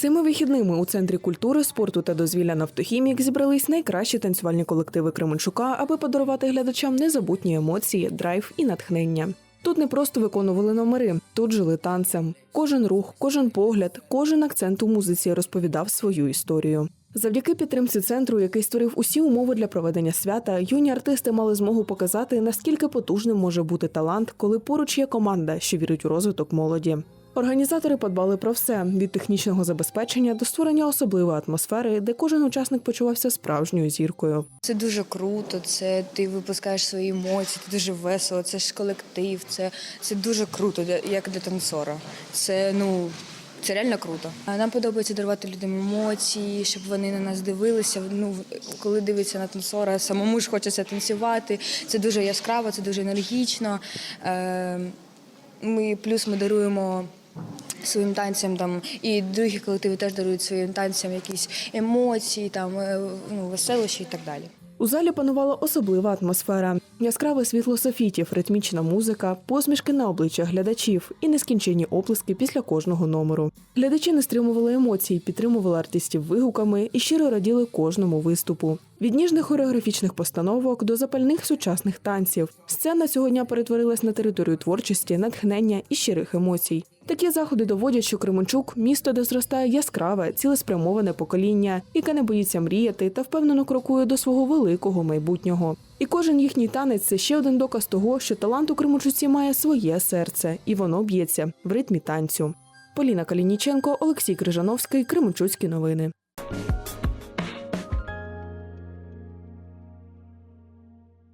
Цими вихідними у центрі культури, спорту та дозвілля «Нафтохімік» зібрались найкращі танцювальні колективи Кременчука, аби подарувати глядачам незабутні емоції, драйв і натхнення. Тут не просто виконували номери, тут жили танцем. Кожен рух, кожен погляд, кожен акцент у музиці розповідав свою історію. Завдяки підтримці центру, який створив усі умови для проведення свята, юні артисти мали змогу показати, наскільки потужним може бути талант, коли поруч є команда, що вірить у розвиток молоді. Організатори подбали про все від технічного забезпечення до створення особливої атмосфери, де кожен учасник почувався справжньою зіркою. Це дуже круто, це ти випускаєш свої емоції, це дуже весело, це ж колектив, це, це дуже круто, як для танцора. Це ну. Це реально круто. Нам подобається дарувати людям емоції, щоб вони на нас дивилися. Ну, коли дивиться на танцора, самому ж хочеться танцювати. Це дуже яскраво, це дуже енергічно. Е, Ми плюс ми даруємо своїм танцям там і другі колективи теж дарують своїм танцям якісь емоції, там е, ну, веселощі і так далі. У залі панувала особлива атмосфера: яскраве світло софітів, ритмічна музика, посмішки на обличчях глядачів і нескінченні оплески після кожного номеру. Глядачі не стримували емоцій, підтримували артистів вигуками і щиро раділи кожному виступу. Від ніжних хореографічних постановок до запальних сучасних танців. Сцена цього дня перетворилась на територію творчості, натхнення і щирих емоцій. Такі заходи доводять, що Кременчук місто, де зростає яскраве, цілеспрямоване покоління, яке не боїться мріяти та впевнено крокує до свого великого майбутнього. І кожен їхній танець це ще один доказ того, що талант у Кременчуці має своє серце, і воно б'ється в ритмі танцю. Поліна Калініченко, Олексій Крижановський, Кременчуцькі новини.